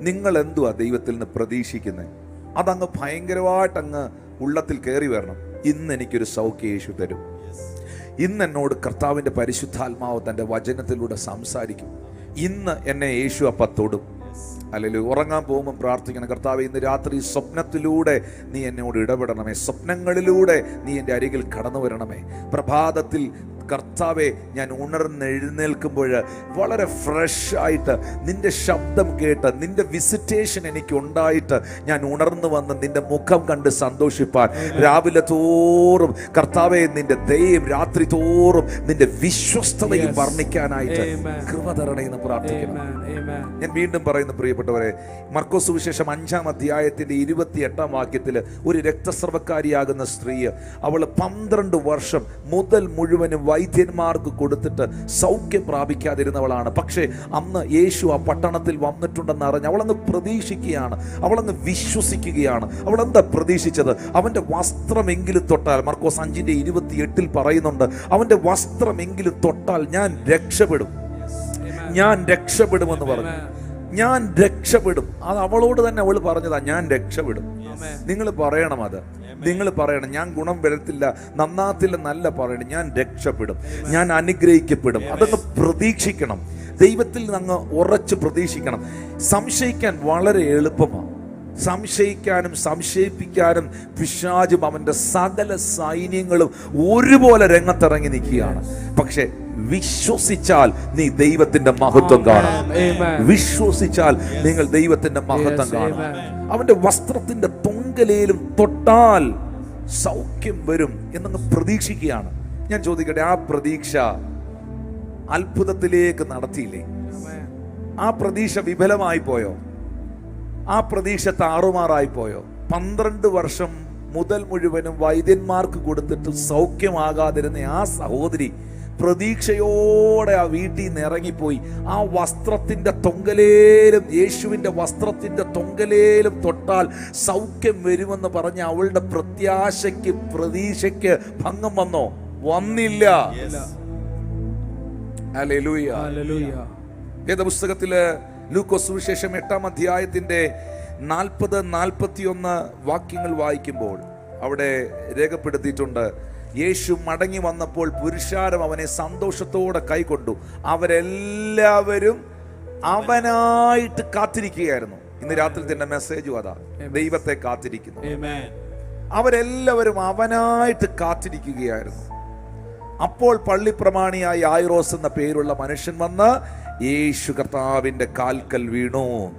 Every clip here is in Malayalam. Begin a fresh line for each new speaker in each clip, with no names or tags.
നിങ്ങൾ എന്തുവാ ദൈവത്തിൽ നിന്ന് പ്രതീക്ഷിക്കുന്നത് അതങ്ങ് ഭയങ്കരമായിട്ട് അങ്ങ് ഉള്ളത്തിൽ കയറി വരണം. ഇന്ന് എനിക്കൊരു സൗഖ്യ യേശു തരും. ഇന്ന് എന്നോട് കർത്താവിന്റെ പരിശുദ്ധാത്മാവ് തന്റെ വചനത്തിലൂടെ സംസാരിക്കും. ഇന്ന് എന്നെ യേശു അപ്പ തൊടും. അല്ലെങ്കിൽ ഉറങ്ങാൻ പോകുമ്പോൾ പ്രാർത്ഥിക്കണം. കർത്താവ് ഇന്ന് രാത്രി സ്വപ്നത്തിലൂടെ നീ എന്നോട് ഇടപെടണമേ. സ്വപ്നങ്ങളിലൂടെ നീ എന്റെ അരികിൽ കടന്നു വരണമേ. പ്രഭാതത്തിൽ കർത്താവെ ഞാൻ ഉണർന്നെഴുന്നേൽക്കുമ്പോൾ വളരെ ഫ്രഷ് ആയിട്ട് നിന്റെ ശബ്ദം കേട്ട് നിന്റെ വിസിറ്റേഷൻ എനിക്ക് ഉണ്ടായിട്ട് ഞാൻ ഉണർന്നു വന്ന് നിന്റെ മുഖം കണ്ട് സന്തോഷിപ്പാൻ രാവിലെ തോറും കർത്താവെ നിന്റെ ദയം രാത്രി തോറും നിന്റെ വിശ്വസ്തതയും. വർണിക്കാനായിട്ട്
കൃപതരണയെന്ന്
കൃപ.
Amen.
ഞാൻ വീണ്ടും പറയുന്നു പ്രിയപ്പെട്ടവരെ മർക്കോസ് സുവിശേഷം അഞ്ചാം അധ്യായത്തിന്റെ ഇരുപത്തി എട്ടാം വാക്യത്തിൽ ഒരു രക്തസ്രവക്കാരിയാകുന്ന സ്ത്രീ അവൾ പന്ത്രണ്ട് വർഷം മുതൽ മുഴുവനും വൈദ്യന്മാർക്ക് കൊടുത്തിട്ട് സൗഖ്യം പ്രാപിക്കാതിരുന്നവളാണ്. പക്ഷേ അന്ന് യേശു ആ പട്ടണത്തിൽ വന്നിട്ടുണ്ടെന്ന് അറിഞ്ഞ് അവളങ്ങ് പ്രതീക്ഷിക്കുകയാണ്. അവളങ്ങ് വിശ്വസിക്കുകയാണ്. അവൾ എന്താ പ്രതീക്ഷിച്ചത്? അവന്റെ വസ്ത്രമെങ്കിലും തൊട്ടാൽ മർക്കോസ് അഞ്ചിന്റെ ഇരുപത്തി എട്ടിൽ പറയുന്നുണ്ട് അവന്റെ വസ്ത്രമെങ്കിലും തൊട്ടാൽ ഞാൻ രക്ഷപ്പെടും. ഞാൻ രക്ഷപ്പെടുമെന്ന് പറഞ്ഞു. ഞാൻ രക്ഷപ്പെടും. അത് അവളോട് തന്നെ അവൾ പറഞ്ഞതാ ഞാൻ രക്ഷപ്പെടും. നിങ്ങൾ പറയണം അത്. നിങ്ങൾ പറയണം ഞാൻ ഗുണം വരത്തില്ല നന്നാത്തില്ല നല്ല പറയണം. ഞാൻ രക്ഷപ്പെടും. ഞാൻ അനുഗ്രഹിക്കപ്പെടും. അതൊന്ന് പ്രതീക്ഷിക്കണം. ദൈവത്തിൽ അങ്ങ് ഉറച്ച് പ്രതീക്ഷിക്കണം. സംശയിക്കാൻ വളരെ എളുപ്പമാണ്. സംശയിക്കാനും സംശയിപ്പിക്കാനും പിശാചും അവന്റെ സകല സൈന്യങ്ങളും ഒരുപോലെ രംഗത്തിറങ്ങി നിൽക്കുകയാണ്. പക്ഷെ വിശ്വസിച്ചാൽ നീ ദൈവത്തിന്റെ മഹത്വം കാണും. വിശ്വസിച്ചാൽ നിങ്ങൾ ദൈവത്തിന്റെ മഹത്വം കാണും. അവന്റെ വസ്ത്രത്തിന്റെ തൊങ്കലേലും തൊട്ടാൽ സൗഖ്യം വരും എന്നങ്ങ് പ്രതീക്ഷിക്കുകയാണ്. ഞാൻ ചോദിക്കട്ടെ ആ പ്രതീക്ഷ അത്ഭുതത്തിലേക്ക് നടത്തിയില്ലേ? ആ പ്രതീക്ഷ വിഫലമായി പോയോ? ആ പ്രതീക്ഷ താറുമാറായി പോയോ? പന്ത്രണ്ട് വർഷം മുതൽ മുഴുവനും വൈദ്യന്മാർക്ക് കൊടുത്തിട്ട് സൗഖ്യമാകാതിരുന്ന ആ സഹോദരി പ്രതീക്ഷയോടെ ആ വീട്ടിൽ നിന്ന് ഇറങ്ങിപ്പോയി. ആ വസ്ത്രത്തിന്റെ തൊങ്കലേലും യേശുവിന്റെ വസ്ത്രത്തിന്റെ തൊങ്കലേലും തൊട്ടാൽ സൗഖ്യം വരുമെന്ന് പറഞ്ഞ അവളുടെ പ്രത്യാശയ്ക്ക് പ്രതീക്ഷയ്ക്ക് ഭംഗം വന്നോ? വന്നില്ല. വേദപുസ്തകത്തിൽ ലൂക്കോസ് സുവിശേഷം എട്ടാം അധ്യായത്തിന്റെ നാൽപ്പത് നാൽപ്പത്തിയൊന്ന് വാക്യങ്ങൾ വായിക്കുമ്പോൾ അവിടെ രേഖപ്പെടുത്തിയിട്ടുണ്ട്. യേശു മടങ്ങി വന്നപ്പോൾ പുരുഷാരം അവനെ സന്തോഷത്തോടെ കൈക്കൊണ്ടു അവരെല്ലാവരും അവനായിട്ട് കാത്തിരിക്കുകയായിരുന്നു. ഇന്ന് രാത്രി തന്നെ മെസ്സേജും അതാ. ദൈവത്തെ കാത്തിരിക്കുന്നു. അവരെല്ലാവരും അവനായിട്ട് കാത്തിരിക്കുകയായിരുന്നു. അപ്പോൾ പള്ളിപ്രമാണിയായ ആയിറോസ് എന്ന പേരുള്ള മനുഷ്യൻ വന്ന് യേശു കർത്താവിന്റെ കാൽക്കൽ വീണു.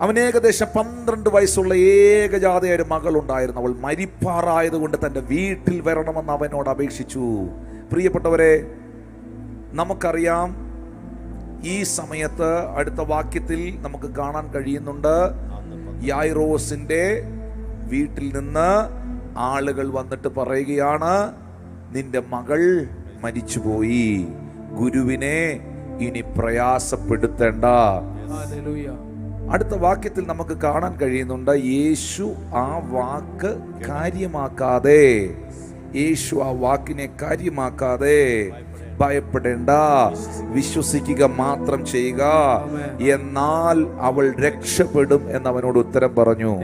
അവൻ ഏകദേശം പന്ത്രണ്ട് വയസ്സുള്ള ഏകജാതയായ ഒരു മകളുണ്ടായിരുന്നു. അവൾ മരിപ്പാറായതുകൊണ്ട് തന്റെ വീട്ടിൽ വരണമെന്ന് അവനോട് അപേക്ഷിച്ചു. പ്രിയപ്പെട്ടവരെ നമുക്കറിയാം ഈ സമയത്ത് അടുത്ത വാക്യത്തിൽ നമുക്ക് കാണാൻ കഴിയുന്നുണ്ട് യായിറോസിന്റെ വീട്ടിൽ നിന്ന് ആളുകൾ വന്നിട്ട് പറയുകയാണ് നിന്റെ മകൾ മരിച്ചുപോയി. ഗുരുവിനെ ഇനി പ്രയാസപ്പെടുത്തേണ്ട. അടുത്ത വാക്യത്തിൽ നമുക്ക് കാണാൻ കഴിയുന്നുണ്ട്. യേശു ആ വാക്ക് കാര്യമാക്കാതെ. യേശു ആ വാക്കിനെ കാര്യമാക്കാതെ. ഭയപ്പെടേണ്ട. വിശ്വസിക്കുക മാത്രം ചെയ്യുക. എന്നാൽ അവൾ രക്ഷപ്പെടും എന്ന് അവനോട് ഉത്തരം പറഞ്ഞു.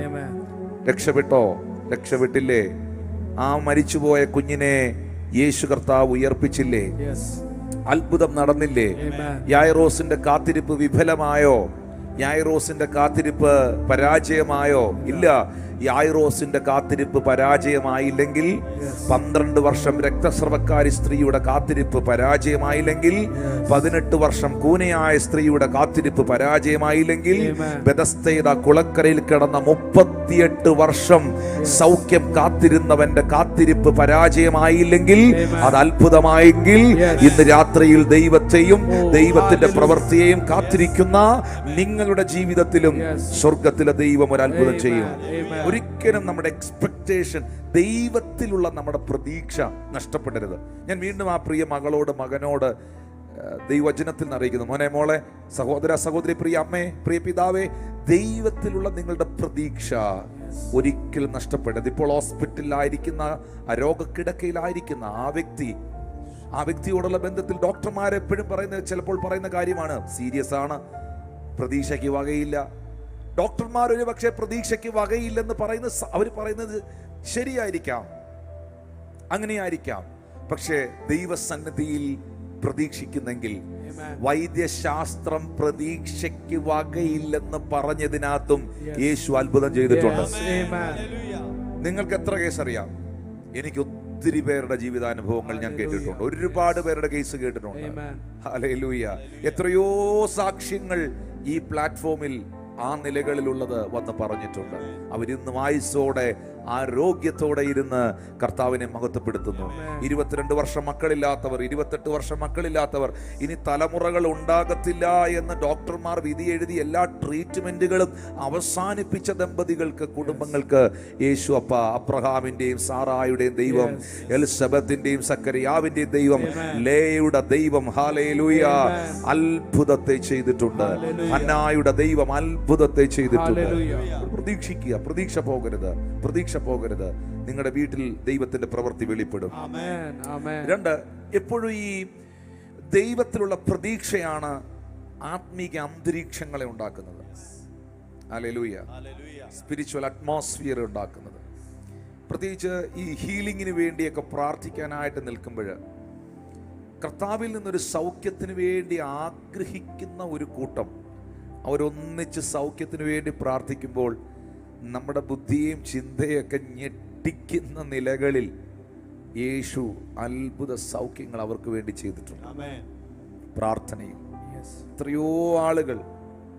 രക്ഷപ്പെട്ടോ? രക്ഷപ്പെട്ടില്ലേ? ആ മരിച്ചുപോയ കുഞ്ഞിനെ യേശു കർത്താവ് ഉയർപ്പിച്ചില്ലേ? അത്ഭുതം നടന്നില്ലേ. യായറോസിന്റെ കാത്തിരിപ്പ് വിഫലമായോ? യായറോസിന്റെ കാത്തിരിപ്പ് പരാജയമായോ? ഇല്ല. യായറോസിന്റെ കാത്തിരിപ്പ് പരാജയമായില്ലെങ്കിൽ പന്ത്രണ്ട് വർഷം രക്തസ്രവക്കാരി സ്ത്രീയുടെ കാത്തിരിപ്പ് പരാജയമായില്ലെങ്കിൽ പതിനെട്ട് വർഷം കൂനയായ സ്ത്രീയുടെ കാത്തിരിപ്പ് പരാജയമായില്ലെങ്കിൽ. ബെതസ്തയുടെ കുളക്കരയിൽ കിടന്ന മുപ്പത്തിയെട്ട് വർഷം സൗഖ്യം കാത്തിരുന്നവന്റെ കാത്തിരിപ്പ് പരാജയമായില്ലെങ്കിൽ അത് അത്ഭുതമായെങ്കിൽ ഇന്ന് രാത്രിയിൽ ദൈവത്തെയും
Oh,
ദൈവത്തിന്റെ. പ്രവൃത്തിയെയും കാത്തിരിക്കുന്ന നിങ്ങളുടെ ജീവിതത്തിലും. സ്വർഗത്തിലെ ദൈവം ഒരു അത്ഭുതം ചെയ്യും. ഒരിക്കലും നമ്മുടെ എക്സ്പെക്ടേഷൻ ദൈവത്തിലുള്ള നമ്മുടെ പ്രതീക്ഷ നഷ്ടപ്പെടരുത്. ഞാൻ വീണ്ടും ആ പ്രിയ മകളോട് മകനോട് ദൈവചനത്തിൽ ദൈവവചനത്തിൽ നിന്ന് അറിയിക്കുന്നു മോനെ മോളെ സഹോദര സഹോദരി പ്രിയ അമ്മേ പ്രിയ പിതാവേ ദൈവത്തിലുള്ള നിങ്ങളുടെ പ്രതീക്ഷ ഒരിക്കലും നഷ്ടപ്പെടരുത്. ഇപ്പോൾ ഹോസ്പിറ്റലിലായിരിക്കുന്ന ആ രോഗക്കിടക്കയിലായിരിക്കുന്ന ആ വ്യക്തി ആ വ്യക്തിയോടുള്ള ബന്ധത്തിൽ ഡോക്ടർമാർ എപ്പോഴും പറയുന്നത് ചിലപ്പോൾ പറയുന്ന കാര്യമാണ് സീരിയസ് ആണ് പ്രതീക്ഷയ്ക്ക് വകയില്ല ഡോക്ടർമാർ ഒരു പക്ഷേ പ്രതീക്ഷയ്ക്ക് വകയില്ലെന്ന് പറയുന്ന അവർ പറയുന്നത് ശരിയായിരിക്കാം. അങ്ങനെയായിരിക്കാം. പക്ഷേ ദൈവസന്നിധിയിൽ പ്രതീക്ഷിക്കുന്നെങ്കിൽ. വൈദ്യശാസ്ത്രം പ്രതീക്ഷയ്ക്ക് വകയില്ലെന്ന് പറഞ്ഞതിനകത്തും യേശു അത്ഭുതം ചെയ്തിട്ടുണ്ട്. നിങ്ങൾക്ക് എത്ര കേസ് അറിയാം എനിക്ക് ഒത്തിരി പേരുടെ ജീവിതാനുഭവങ്ങൾ ഞാൻ കേട്ടിട്ടുണ്ട്. ഒരുപാട് പേരുടെ കേസ് കേട്ടിട്ടുണ്ട്.
Amen.
ഹല്ലേലൂയ എത്രയോ സാക്ഷ്യങ്ങൾ ഈ പ്ലാറ്റ്ഫോമിൽ ആ നിലകളിലുള്ളത് വന്ന് പറഞ്ഞിട്ടുണ്ട്. അവരിന്ന് ആയുസോടെ ആരോഗ്യത്തോടെ ഇരുന്ന് കർത്താവിനെ മഹത്വപ്പെടുത്തുന്നു. ഇരുപത്തിരണ്ട് വർഷം മക്കളില്ലാത്തവർ ഇരുപത്തെട്ട് വർഷം മക്കളില്ലാത്തവർ ഇനി തലമുറകൾ ഉണ്ടാകത്തില്ല എന്ന് ഡോക്ടർമാർ വിധി എഴുതി എല്ലാ ട്രീറ്റ്മെന്റുകളും അവസാനിപ്പിച്ച ദമ്പതികൾക്ക് കുടുംബങ്ങൾക്ക് യേശു അപ്പ അബ്രഹാമിന്റെയും സാറായുടെയും ദൈവം എൽസബത്തിന്റെയും സക്കരിയാവിന്റെയും ദൈവം ലേയുടെ ദൈവം ഹാലയിലൂയ അത്ഭുതത്തെ ചെയ്തിട്ടുണ്ട്. അന്നായുടെ ദൈവം അത്ഭുതത്തെ ചെയ്തിട്ടുണ്ട്. പ്രതീക്ഷിക്കുക പ്രതീക്ഷ പോകരുത് പ്രതീക്ഷ പോകരുത്. നിങ്ങളുടെ വീട്ടിൽ ദൈവത്തിന്റെ പ്രവൃത്തി വെളിപ്പെടും. രണ്ട് എപ്പോഴും ഈ ദൈവത്തിലുള്ള പ്രതീക്ഷയാണ് ആത്മീക അന്തരീക്ഷങ്ങളെ ഉണ്ടാക്കുന്നത്. അലലൂയ സ്പിരിച്വൽ അറ്റ്മോസ്ഫിയർ ഉണ്ടാക്കുന്നത്. പ്രത്യേകിച്ച് ഈ ഹീലിങ്ങിന് വേണ്ടിയൊക്കെ പ്രാർത്ഥിക്കാനായിട്ട് നിൽക്കുമ്പോൾ കർത്താവിൽ നിന്നൊരു സൗഖ്യത്തിന് വേണ്ടി ആഗ്രഹിക്കുന്ന ഒരു കൂട്ടം അവരൊന്നിച്ച് സൗഖ്യത്തിന് വേണ്ടി പ്രാർത്ഥിക്കുമ്പോൾ നമ്മുടെ ബുദ്ധിയും ചിന്തയൊക്കെ ഞെട്ടിക്കുന്ന നിലകളിൽ യേശു അത്ഭുത സൗഖ്യങ്ങൾ അവർക്ക് വേണ്ടി ചെയ്തിട്ടുണ്ട്. പ്രാർത്ഥനയിൽ
Yes.
എത്രയോ ആളുകൾ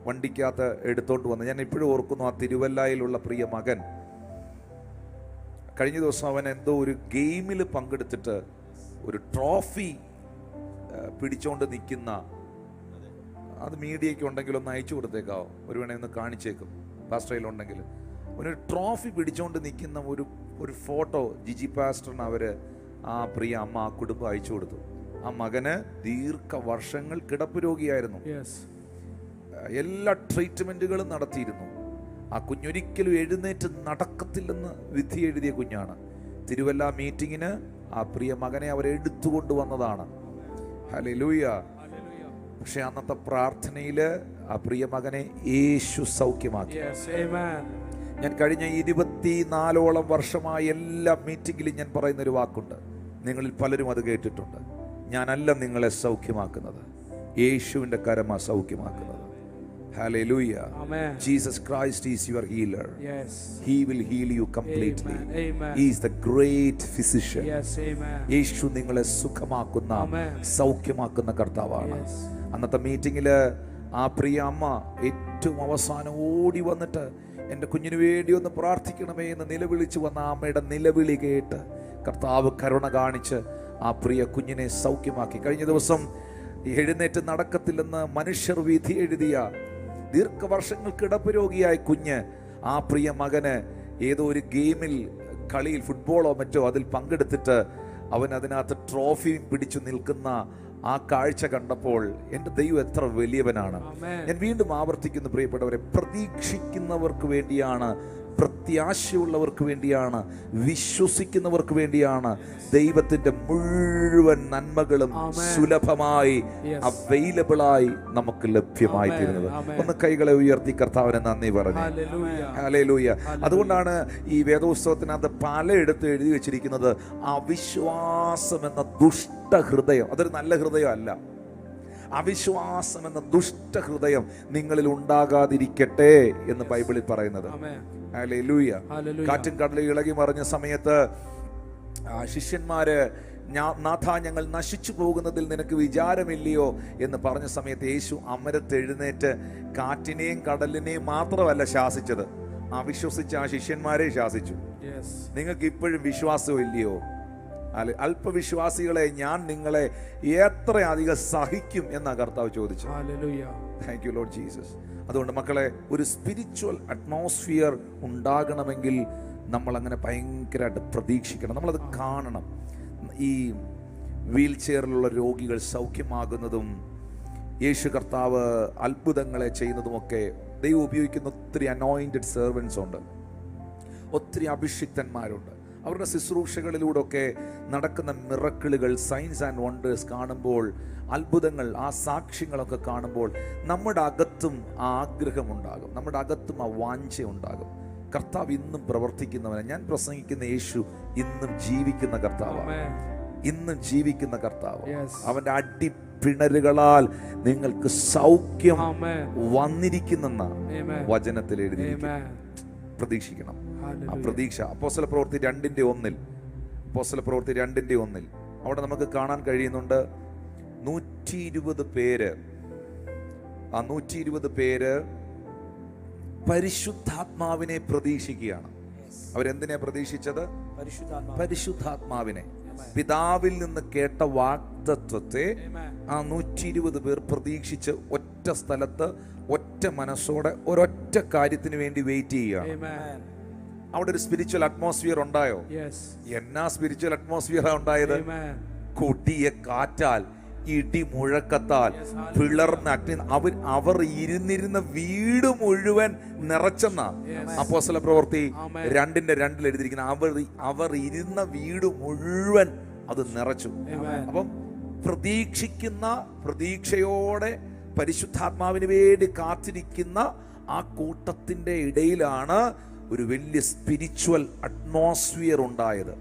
വണ്ടിക്കകത്ത് എടുത്തോണ്ട് വന്ന്. ഞാൻ ഇപ്പോഴും ഓർക്കുന്നു ആ തിരുവല്ലായിലുള്ള പ്രിയ മകൻ. കഴിഞ്ഞ ദിവസം അവൻ എന്തോ ഒരു ഗെയിമിൽ പങ്കെടുത്തിട്ട് ഒരു ട്രോഫി പിടിച്ചോണ്ട് നിൽക്കുന്ന അത്. മീഡിയയ്ക്ക് ഉണ്ടെങ്കിൽ ഒന്ന് അയച്ചു കൊടുത്തേക്കാവോ? ഒരു വേണേ ഒന്ന് കാണിച്ചേക്കും. പാസ്റ്ററയിലുണ്ടെങ്കിൽ ഒരു ട്രോഫി പിടിച്ചുകൊണ്ട് നിൽക്കുന്ന ഒരു ഒരു ഫോട്ടോ ജിജി പാസ്റ്ററിന് അവർ ആ പ്രിയ അമ്മ ആ കുടുംബം അയച്ചു കൊടുത്തു. ആ മകന് ദീർഘ വർഷങ്ങൾ കിടപ്പ് രോഗിയായിരുന്നു. എല്ലാ ട്രീറ്റ്മെന്റുകളും നടത്തിയിരുന്നു. ആ കുഞ്ഞൊരിക്കലും എഴുന്നേറ്റ് നടക്കത്തില്ലെന്ന് വിധി എഴുതിയ കുഞ്ഞാണ്. തിരുവല്ല മീറ്റിങ്ങിന് ആ പ്രിയ മകനെ അവർ എടുത്തുകൊണ്ട് വന്നതാണ്. ഹലേ
ലൂയ
പക്ഷെ അന്നത്തെ പ്രാർത്ഥനയിൽ ആ പ്രിയ മകനെ യേശു സൗഖ്യമാക്കി. ഞാൻ കഴിഞ്ഞ ഇരുപത്തി നാലോളം വർഷമായ എല്ലാ മീറ്റിങ്ങിലും ഞാൻ പറയുന്ന ഒരു വാക്കുണ്ട് നിങ്ങളിൽ പലരും അത് കേട്ടിട്ടുണ്ട് ഞാനല്ല നിങ്ങളെ സൗഖ്യമാക്കുന്നത് യേശുവിന്റെ കരമ സൗഖ്യമാക്കുന്നത് hallelujah
Amen.
Jesus Christ is your healer
Yes.
He will heal you completely
Amen. Amen.
is the great physician.
Yes. Amen.
യേശു നിങ്ങളെ സുഖമാക്കുന്ന സൗഖ്യമാക്കുന്ന കർത്താവാണ് അന്നത്തെ മീറ്റിംഗിൽ ആ പ്രിയ അമ്മ ഏറ്റവും അവസാനം ഓടി വന്നിട്ട് എന്റെ കുഞ്ഞിന് വേണ്ടി ഒന്ന് പ്രാർത്ഥിക്കണമേ എന്ന് നിലവിളിച്ചു വന്ന അമ്മയുടെ നിലവിളി കേട്ട് കർത്താവ് കരുണ കാണിച്ച് ആ പ്രിയ കുഞ്ഞിനെ സൗഖ്യമാക്കി. കഴിഞ്ഞ ദിവസം എഴുന്നേറ്റ് നടക്കത്തില്ലെന്ന് മനുഷ്യർ വിധി എഴുതിയ ദീർഘവർഷങ്ങൾ കിടപ്പ് രോഗിയായ കുഞ്ഞ് ആ പ്രിയ മകന് ഏതോ ഒരു ഗെയിമിൽ കളിയിൽ ഫുട്ബോളോ മറ്റോ അതിൽ പങ്കെടുത്തിട്ട് അവൻ അതിനകത്ത് ട്രോഫിയും പിടിച്ചു നിൽക്കുന്ന ആ കാഴ്ച കണ്ടപ്പോൾ എന്റെ ദൈവം എത്ര വലിയവനാണ്. ഞാൻ വീണ്ടും ആവർത്തിക്കുന്നു പ്രിയപ്പെട്ടവരെ പ്രതീക്ഷിക്കുന്നവർക്ക് വേണ്ടിയാണ് പ്രത്യാശയുള്ളവർക്ക് വേണ്ടിയാണ് വിശ്വസിക്കുന്നവർക്ക് വേണ്ടിയാണ് ദൈവത്തിന്റെ മുഴുവൻ നന്മകളും സുലഭമായി
അവൈലബിളായി
അവൈലബിൾ ആയി നമുക്ക് ലഭ്യമായി. തീരുന്നത്. ഒന്ന് കൈകളെ ഉയർത്തി കർത്താവിനെ നന്ദി പറഞ്ഞു. ഹലേലൂയ അതുകൊണ്ടാണ് ഈ വേദോത്സവത്തിനകത്ത് പലയിടത്തും എഴുതി വെച്ചിരിക്കുന്നത് അവിശ്വാസം എന്ന ദുഷ്ടഹൃദയം. അതൊരു നല്ല ഹൃദയമല്ല അല്ല. അവിശ്വാസം എന്ന ദുഷ്ടഹൃദയം നിങ്ങളിൽ ഉണ്ടാകാതിരിക്കട്ടെ എന്ന് ബൈബിളിൽ പറയുന്നത്. കാറ്റും കടലും ഇളകി മറിഞ്ഞ സമയത്ത് ആ ശിഷ്യന്മാര് നാഥ ഞങ്ങൾ നശിച്ചു പോകുന്നതിൽ നിനക്ക് വിചാരമില്ലയോ എന്ന് പറഞ്ഞ സമയത്ത് യേശു അമരത്തെഴുന്നേറ്റ് കാറ്റിനെയും കടലിനെയും മാത്രമല്ല ശാസിച്ചത്. അവിശ്വസിച്ച ആ ശിഷ്യന്മാരെ ശാസിച്ചു. നിങ്ങൾക്ക് ഇപ്പോഴും വിശ്വാസം ഇല്ലയോ അല്പവിശ്വാസികളെ ഞാൻ നിങ്ങളെ എത്ര അധികം സഹിക്കും എന്നാ കർത്താവ് ചോദിച്ചു. താങ്ക് യു ലോഡ് ജീസസ് അതുകൊണ്ട് മക്കളെ ഒരു സ്പിരിച്വൽ അറ്റ്മോസ്ഫിയർ ഉണ്ടാകണമെങ്കിൽ നമ്മൾ അങ്ങനെ ഭയങ്കരമായിട്ട് പ്രതീക്ഷിക്കണം. നമ്മളത് കാണണം. ഈ വീൽ ചെയറിലുള്ള രോഗികൾ സൗഖ്യമാകുന്നതും യേശു കർത്താവ് അത്ഭുതങ്ങളെ ചെയ്യുന്നതുമൊക്കെ ദൈവം ഉപയോഗിക്കുന്ന ഒത്തിരി അനോയിന്റഡ് സെർവൻസ് ഉണ്ട്. ഒത്തിരി അഭിഷിക്തന്മാരുണ്ട്. അവരുടെ ശുശ്രൂഷകളിലൂടെ ഒക്കെ നടക്കുന്ന മിറക്കിളുകൾ സയൻസ് ആൻഡ് വണ്ടേഴ്സ് കാണുമ്പോൾ അത്ഭുതങ്ങൾ ആ സാക്ഷ്യങ്ങളൊക്കെ കാണുമ്പോൾ നമ്മുടെ അകത്തും ആ ആഗ്രഹമുണ്ടാകും. നമ്മുടെ അകത്തും ആ വാഞ്ച ഉണ്ടാകും കർത്താവ് ഇന്നും പ്രവർത്തിക്കുന്നവനെ. ഞാൻ പ്രസംഗിക്കുന്ന യേശു ഇന്നും ജീവിക്കുന്ന കർത്താവാണ്. ഇന്നും ജീവിക്കുന്ന കർത്താവ് അവന്റെ അടി പിണരുകളാൽ നിങ്ങൾക്ക് സൗഖ്യം. വന്നിരിക്കുന്നെന്ന വചനത്തിൽ
എഴുതി.
പ്രതീക്ഷിക്കണം. ആ. പ്രതീക്ഷ. അപ്പോസ്തല പ്രവൃത്തി രണ്ടിന്റെ ഒന്നിൽ. അപ്പോസ്തല പ്രവൃത്തി രണ്ടിന്റെ ഒന്നിൽ. അവിടെ നമുക്ക് കാണാൻ കഴിയുന്നുണ്ട് നൂറ്റി ഇരുപത് പേര്. ആ നൂറ്റി ഇരുപത് പേര് പരിശുദ്ധാത്മാവിനെ പ്രതീക്ഷിക്കുകയാണ്. അവരെന്തിനെ പ്രതീക്ഷിച്ചത്?
പരിശുദ്ധാത്മാവ്
പരിശുദ്ധാത്മാവിനെ. പിതാവിൽ നിന്ന് കേട്ട
വാക്തത്വത്തെ
ആ നൂറ്റി ഇരുപത് പേർ പ്രതീക്ഷിച്ച് ഒറ്റ സ്ഥലത്ത് ഒറ്റ മനസ്സോടെ ഒരൊറ്റ കാര്യത്തിന് വേണ്ടി വെയിറ്റ് ചെയ്യുകയാണ്. അവിടെ ഒരു സ്പിരിച്വൽ അറ്റ്മോസ്ഫിയർ ഉണ്ടായോ. എന്നാ സ്പിരിച്വൽ അറ്റ്മോസ്ഫിയർ ഉണ്ടായത്. കൊടിയ കാറ്റാൽ ഇടി മുഴക്കത്താൽ പിളർന്ന അഗ്നി അവർ അവർ ഇരുന്നിരുന്ന വീട് മുഴുവൻ നിറച്ചെന്ന അപ്പോസല പ്രവൃത്തി. രണ്ടിന്റെ രണ്ടിൽ എഴുതിയിരിക്കുന്ന അവർ അവർ ഇരുന്ന വീട് മുഴുവൻ അത് നിറച്ചു. അപ്പം പ്രതീക്ഷിക്കുന്ന പ്രതീക്ഷയോടെ പരിശുദ്ധാത്മാവിന് വേണ്ടി കാത്തിരിക്കുന്ന ആ കൂട്ടത്തിന്റെ ഇടയിലാണ് ഒരു വലിയ സ്പിരിച്വൽ അറ്റ്മോസ്ഫിയർ ഉണ്ടായത്.